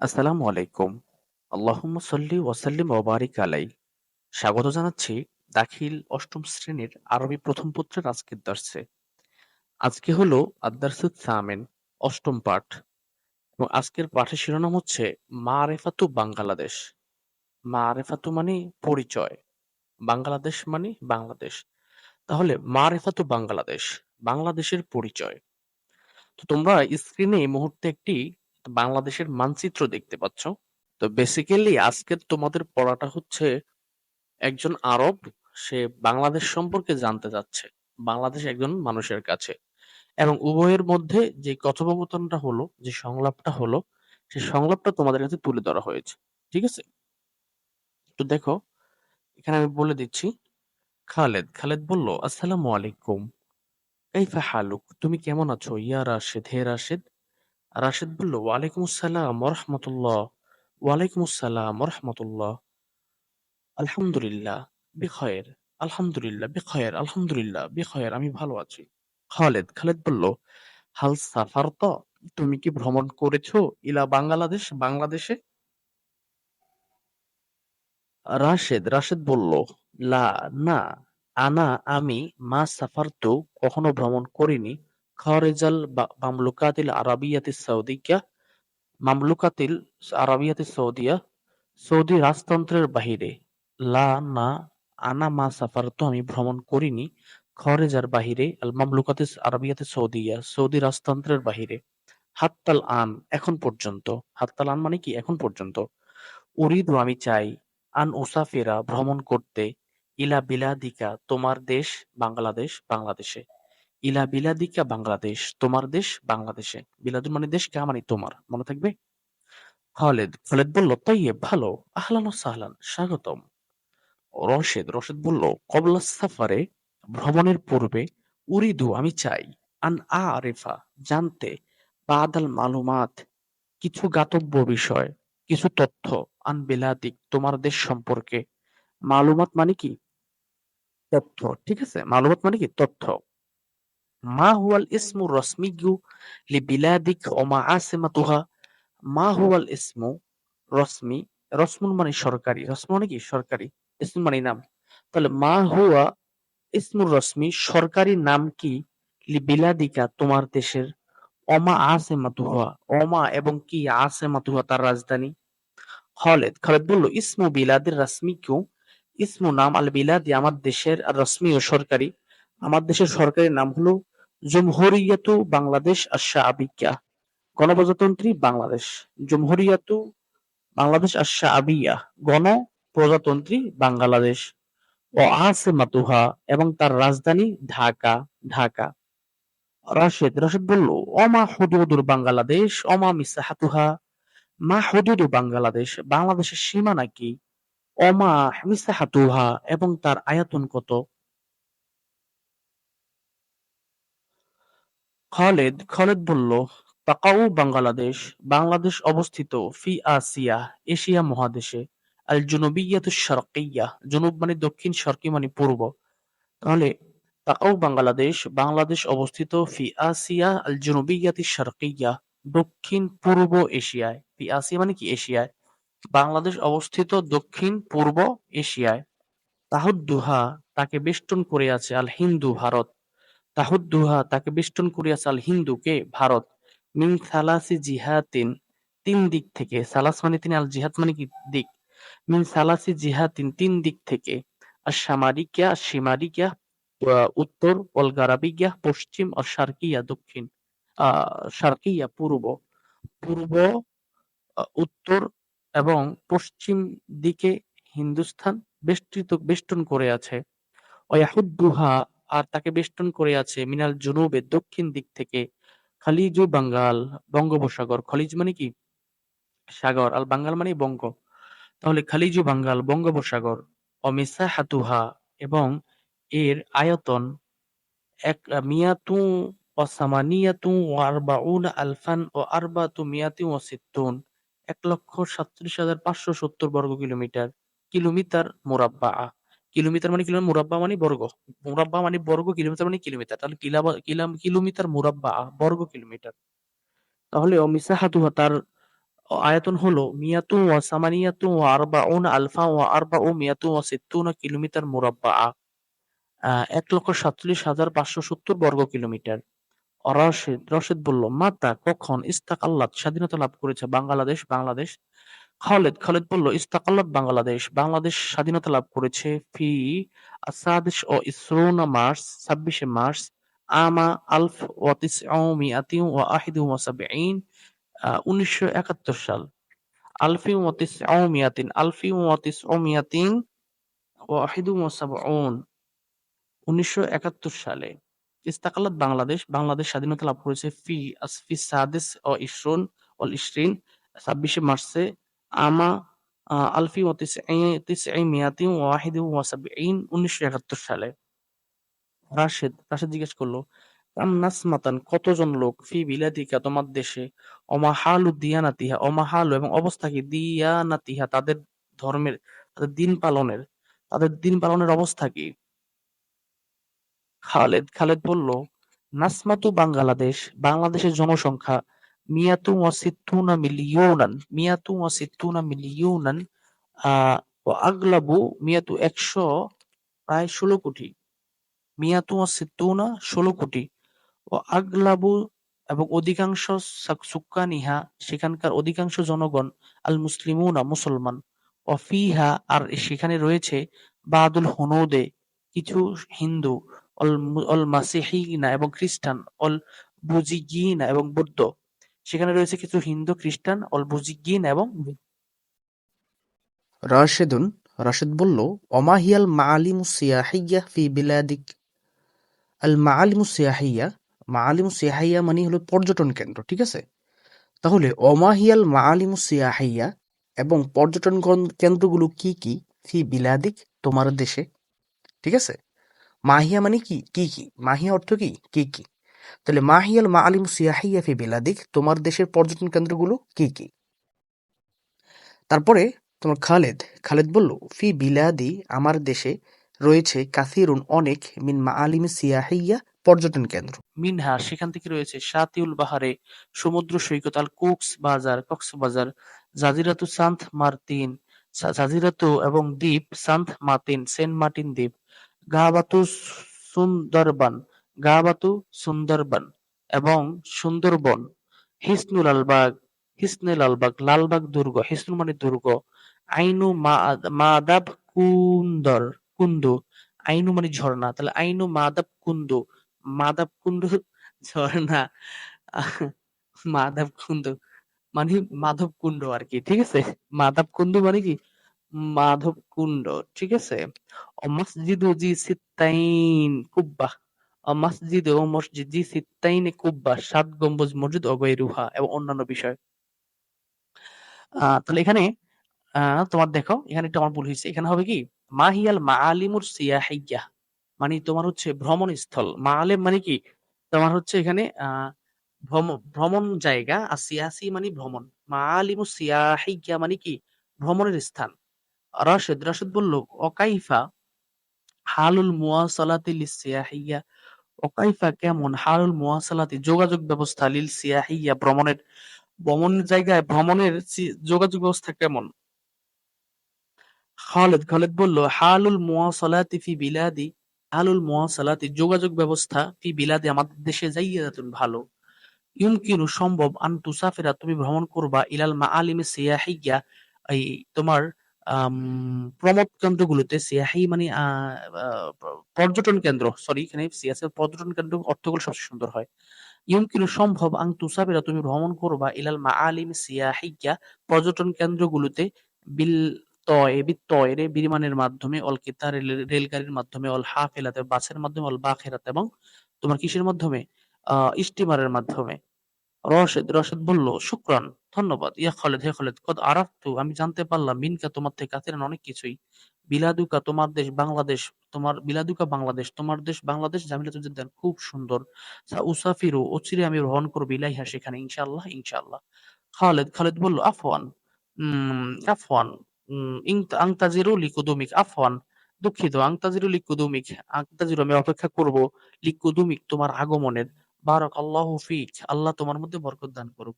আসসালামু আলাইকুম। আল্লাহুম্মা সাল্লি ওয়া সাল্লিম ওয়া বারিক আলাই। স্বাগত জানাচ্ছি দাখিল অষ্টম শ্রেণির আরবি প্রথম পত্রের আজকের দর্সে। আজকে হলো আদ-দারসুত সামিন অষ্টম পাঠ এবং আজকের পাঠের শিরোনাম হচ্ছে মারেফাতু বাংলাদেশ। মারেফাতু মানে পরিচয়। বাংলাদেশ মানে বাংলাদেশ। তাহলে মা মারেফাতু বাংলাদেশ, বাংলাদেশের পরিচয়। তো তোমরা স্ক্রিনে এই মুহূর্তে একটি বাংলাদেশের মানচিত্র দেখতে পাচ্ছ। তো বেসিক্যালি আজকের তোমাদের পড়াটা হচ্ছে একজন আরব, সে বাংলাদেশ সম্পর্কে জানতে চাচ্ছে। বাংলাদেশ একজন মানুষের কাছে। এবং উভয়ের মধ্যে যে কথোপকথনটা হলো, যে সংলাপটা হলো সেই সংলাপটা তোমাদের কাছে তুলে ধরা হয়েছে। ঠিক আছে? তো দেখো, এখানে আমি বলে দিচ্ছি, খালেদ খালেদ বলল, আসসালামু আলাইকুম। কাইফা হালুক? তুমি কেমন আছো? ইয়া রাশেদ, হে রাশেদ রাশেদ বলল, ওয়ালাইকুম আসসালাম রহমতুল্লাহ ওয়ালাইকুম আসসালাম রহমতুল্লাহ আলহামদুলিল্লাহ, বিখয়ের আলহামদুলিল্লাহ বিখয়ের আলহামদুলিল্লাহ, বিখয়ের, আমি ভালো আছি। খালেদ খালেদ বলল, হাল সাফার তো? তুমি কি ভ্রমণ করেছ ইলা বাংলাদেশ, বাংলাদেশে? রাশেদ রাশেদ বলল, লা, না, আনা, আমি মা সাফার তো কখনো ভ্রমণ করিনি। খারেজাল মামলুকাতিল আরাবিয়াতিস সৌদিয়া মামলুকাতিল আরাবিয়াতিস সৌদিয়া সৌদি রাজতন্ত্রের বাহিরে লা না, আনা মা সাফার তো আমি ভ্রমণ করিনি খরেজার বাহিরে আল মামলুকাতিস আরাবিয়াতে সৌদিয়া সৌদি রাজতন্ত্রের বাহিরে। হাত্তাল আন এখন পর্যন্ত। হাত্তাল আন মানে কি? এখন পর্যন্ত। উরিদু আমি চাই আন উসাফিরা ভ্রমণ করতে, ইলা বিলাদিকা তোমার দেশ বাংলাদেশ, বাংলাদেশে। ইলা বিলাদিকা বাংলাদেশ, তোমার দেশ বাংলাদেশে। বিলাদুর মানে দেশ, কে মানে তোমার, মনে থাকবে? খালেদ খালেদ বলল তাইয়ে ভালো, আহলান ও সাহলান, স্বাগতম। রশেদ রশেদ বলল, কবলা সাফারে ভ্রমণের পূর্বে উরিদু আমি চাই, আন আরেফা, জানতে বাদাল মালুমাত, কিছু গাতব্য বিষয়, কিছু তথ্য, আন বেলাদিক, তোমার দেশ সম্পর্কে। মালুমাত মানে কি? তথ্য, ঠিক আছে? মালুমাত মানে কি? তথ্য। মা হুয়াল ইসমু রসমিগু মা হুয়াল ইসমু রসমি রসমুন মানে সরকারি রসমু মানে কি? সরকারি মানে নাম। তাহলে মা হুয়া ইসমুর সরকারি নাম কি? বিলাদিকা তোমার দেশের। অমা আসে মাতুহা অমা এবং কি আসে মাতুহা তার রাজধানী? খালেদ খালেদ বলল, ইসমু বিলাদের রাসমি কিউ ইসমু নাম আল বিলাদি আমার দেশের রসমি ও সরকারি। আমার দেশের সরকারি নাম হলো জমহরিয়াতু বাংলাদেশ আশা আবিকা গণপ্রজাতন্ত্রী বাংলাদেশ। জমহরিয়াতু বাংলাদেশ আশা আবিয়া গণপ্রজাতন্ত্রী বাংলাদেশ। ও মাতুহা এবং তার রাজধানী ঢাকা ঢাকা। রাশেদ রাশেদ বলল অমা হুদুদুর বাংলাদেশ অমা মিসাহাতুহা। মা হুদুদু বাংলাদেশ, বাংলাদেশের সীমানা কি? অমা মিসাহাতুহা এবং তার আয়তন কত? খালেদ খালেদ বলল, তাকাউ বাংলাদেশ বাংলাদেশ অবস্থিত ফি আসিয়া, এশিয়া মহাদেশে আল জুনুবিয়াতু শারকিয়া, জুনুব মানে দক্ষিণ শারকি মানে পূর্ব। তাহলে তাকাউ বাংলাদেশ বাংলাদেশ অবস্থিত ফি আসিয়া আল জুনুবিয়াতি শারকিয়া, দক্ষিণ পূর্ব এশিয়ায়। ফি আসিয়া মানে কি এশিয়ায়? বাংলাদেশ অবস্থিত দক্ষিণ পূর্ব এশিয়ায়। তাহুদ্দুহা তাকে বেষ্টন করে আছে আল হিন্দু ভারত। তাহুদ্দুহা তাকে বেষ্টন করে আছে আল হিন্দু ভারত। মিন সালাসি জিহাতিন তিন দিক থেকে। সালাস মানে তিনি আল জিহাদ মানে কি? দিক। মিন সালাসি জিহাতিন তিন দিক থেকে। আশ-শামারিকিয়া শিমারিকিয়া উত্তর ওয়াল গারাবিকিয়া পশ্চিম ও সার্কিয়া দক্ষিণ আহ সার্কিয়া পূর্ব। পূর্ব উত্তর এবং পশ্চিম দিকে হিন্দুস্থান বেষ্টিত, বেষ্টন করে আছে। ওয়াহুদ্দুহা আর তাকে বেষ্টন করে আছে মিনাল জুনুবের দক্ষিণ দিক থেকে খালিজু বাঙ্গাল, বঙ্গোপসাগর। খলিজ মানে কি? সাগর। আল বাঙ্গাল মানে বঙ্গ। তাহলে খালিজু বাঙ্গাল, বঙ্গোপসাগর অমিসা হাতুহা এবং এর আয়তন এক, মিয়াতু ও সামানিয়াতু ও আরবাউন আলফান ও আরবাতু মিয়াতি ও সিত্তুন। এক লক্ষ সাতত্রিশ হাজার পাঁচশো সত্তর বর্গ কিলোমিটার কিলোমিটার মোরাব্বা কিলোমিটার মানে কিলোমিটার মুরাব্বা মানে বর্গ। মুরাব্বা মানে বর্গ, কিলোমিটার মানে কিলোমিটার। তাহলে কিলোমিটার, মুরাব্বা, বর্গ, কিলোমিটার। তাহলে অমিসাহাতুহা তার আয়তন হলো মিয়াতু ওয়া সামানিয়াতু ওয়া আরবাউন আলফা ওয়া আরবাউ মিয়াতু ওয়া সিত্তুনা কিলোমিটার মুরাব্বা। এক লক্ষ সাতচল্লিশ হাজার পাঁচশো সত্তর বর্গ কিলোমিটার। রশেদ রশেদ বলল, মাতা কখন ইস্তাকাল্লাত স্বাধীনতা লাভ করেছে বাংলাদেশ? বাংলাদেশ খালেদ খালেদ বলল ইস্তাকাল্লাত বাংলাদেশ। বাংলাদেশ স্বাধীনতা লাভ করেছে ফি আসাদিস ও ইসরোনা মার্চ, ছাব্বিশে মার্চ, আমা আলফ ওয়া তিসআমিয়াতি ওয়া আহিদু ওয়া সাবঈন সাল। আলফি ওয়া তিসআমিয়াতিন, আলফি ওয়া তিসআমিয়াতিন ওয়া আহিদু ওয়া একাত্তর সালে। ইস্তাকালাত বাংলাদেশ বাংলাদেশ স্বাধীনতা লাভ করেছে ফি আসফি সাদেস ও ইশরুন অল ইশরিন ছাব্বিশে মার্চে আমা আলফি ও মিয়াতি ওয়াহিদি ওয়াসাবিঈন উনিশশো একাত্তর সালে। রাশেদ রাশেদ জিজ্ঞেস করল, কাম কতজন লোক ফি বিলাদিকা তোমার দেশে? অমাহালু দিয়ানাতিহা অমাহালু এবং অবস্থা কি দিয়ানাতিহা, তাদের ধর্মের, তাদের দিন পালনের, তাদের দিন পালনের অবস্থা কি? খালেদ খালেদ বলল, নাসমাতু বাংলাদেশ, বাংলাদেশের জনসংখ্যা মিয়াতু ওয়া সিত্তুনা মিলিয়নান মিয়াতু ওয়া সিত্তুনা মিলিয়নান ও আগলাবু মিয়াতু একশো প্রায় ষোলো কোটি মিয়াতু ওয়া সিত্তুনা ষোলো কোটি ও আগলাবু এবং অধিকাংশ সাক- সুক্কানিহা সেখানকার অধিকাংশ জনগণ আল মুসলিমুনা মুসলমান ও ফিহা আর সেখানে রয়েছে বাদুল হুনুদে কিছু হিন্দু অল মাসিহিনা এবং খ্রিস্টান অল বুজিগিনা এবং বৌদ্ধ সেখানে রয়েছে কিছু হিন্দু, খ্রিস্টান অল বুজিগিন এবং রাশেদুন, রাশেদ বলল, অমাহিয়াল মাআলিমু সিয়াহিয়া ফি বিলাদিক আল মাআলিমু সিয়াহিয়া মাআলিমু সিয়াহিয়া মানে হলো পর্যটন কেন্দ্র, ঠিক আছে? তাহলে অমাহিয়াল মাআলিমু সিয়াহিয়া এবং পর্যটন কেন্দ্রগুলো কি কি? ফি বিলাদিক, তোমার দেশে, ঠিক আছে? মাহিয়া মানে কি? কি কি? মাহিয়া অর্থ কি? কি কি? তাহলে মাহিয়াল মাআলিমু সিয়াহিয়া ফি বিলাদিক, তোমার দেশের পর্যটন কেন্দ্রগুলো কি কি? তারপরে তোমার খালেদ খালেদ বলল, ফি বিলাদি, আমার দেশে রয়েছে কাসিরুন অনেক মিন মাআলিম সিয়াহিয়া পর্যটন কেন্দ্র। মিনহা, সেখান থেকে রয়েছে শাতিউল বাহারে, সমুদ্র সৈকত আল কুকস বাজার কক্সবাজার জাজিরাতু সান্থ মার্তিন জাজিরাতু এবং দ্বীপ সান্থ মার্তিন, সেন্ট মার্টিন দ্বীপ গাবাতু সুন্দরবন গাবাতু সুন্দরবন এবং সুন্দরবন। হিসনুল আলবাগ হিসনুল লালবাগ, লালবাগ দুর্গ হিসনুল মানে দুর্গ আইনু মাদাব কুন্দর কুন্দু আইনু মানে ঝর্ণা। তাহলে আইনু মাদাব কুন্দু মাদাব কুন্ডু ঝর্ণা মাধব কুন্ডু মানে মাধব কুণ্ড আর কি ঠিক আছে? মাধব কুন্ডু মানে কি? মাধব কুণ্ড ঠিক আছে? মসজিদ জি সিত্তাইন মসজিদ ও মসজিদ জি সিত্তাইন কুব্বা, সাত গম্বুজ, মসজিদ অগৈরুহা এবং অন্যান্য বিষয়। তাহলে এখানে তোমার দেখো, এখানে একটা আমার ভুল হয়েছে। এখানে হবে কি? মাহিয়াল মাআলিমুর সিয়াহিয়া মানে তোমার হচ্ছে ভ্রমণ স্থল মাআলিম মানে কি? তোমার হচ্ছে এখানে ভ্রমণ জায়গা, আর সিয়াসি মানে ভ্রমণ। মাআলিমু সিয়াহিয়া মানে কি? ভ্রমণের স্থান। রাশেদ রাশেদ বলল, অকাইফা হালুল মুওয়াসালাতি লিস অকাইফা কেমন? হারুল মুওয়াসালাতি যোগাযোগ ব্যবস্থা লিল সিয়াহিয়া ভ্রমণের ভ্রমণের জায়গায় ভ্রমণের যোগাযোগ ব্যবস্থা কেমন? খালেদ খালেদ বলল হালুল মুওয়াসালাতি ফি বিলাদি হালুল মুওয়াসালাতি যোগাযোগ ব্যবস্থা ফি বিলাদি আমাদের দেশে যাইয়াতুন ভালো। ইউমকিনু সম্ভব আন তুসাফিরা তুমি ভ্রমণ করবা ইলাল মাআলিমি সিয়াহিয়া, এই তোমার প্রমোদ কেন্দ্রগুলোতে সিয়াহি মানে পর্যটন কেন্দ্র সরি এখানে সিয়াসের পর্যটন কেন্দ্র অর্থগুলো সবচেয়ে সুন্দর হয়। ইউমকিনু সম্ভব আং তুসাফিরা তুমি ভ্রমণ করবা ইলাল মাআলিমি সিয়াহিয়া পর্যটন কেন্দ্রগুলোতে বিল তয় বিত্তয়রে বিমানের মাধ্যমে, অল কিতার রেল- রেলগাড়ির মাধ্যমে, অল হাফেলাতে, বাসের মাধ্যমে, অল বাখেরাতে এবং তোমার কিসের মাধ্যমে? স্টিমারের মাধ্যমে। রশেদ রশেদ বলল, শুক্রান, ধন্যবাদ। ইয়া খালেদ, হে খালেদ, কদ আরাফতু? আমি জানতে পারলাম মিনকা তোমার থেকে কাছের অনেক কিছুই। বিলাদুকা তোমার দেশ বাংলাদেশ, তোমার বিলাদুকা বাংলাদেশ, তোমার দেশ বাংলাদেশ, জামিলাতুল জিদ্দান, খুব সুন্দর। উসাফিরু অচিরে আমি ভ্রমণ করব ইলাইহা সেখানে, ইনশাআল্লাহ ইনশাআল্লাহ। খালেদ খালেদ বলল, আফওয়ান আফওয়ান আংতাজিরু লিকুদুমিক, আফওয়ান, দুঃখিত, আংতাজিরু লিকুদুমিক, আংতাজিরু আমি অপেক্ষা করব লিকুদুমিক তোমার আগমনের। বারাক আল্লাহ ফিক আল্লাহ তোমার মধ্যে বরকত দান করুক।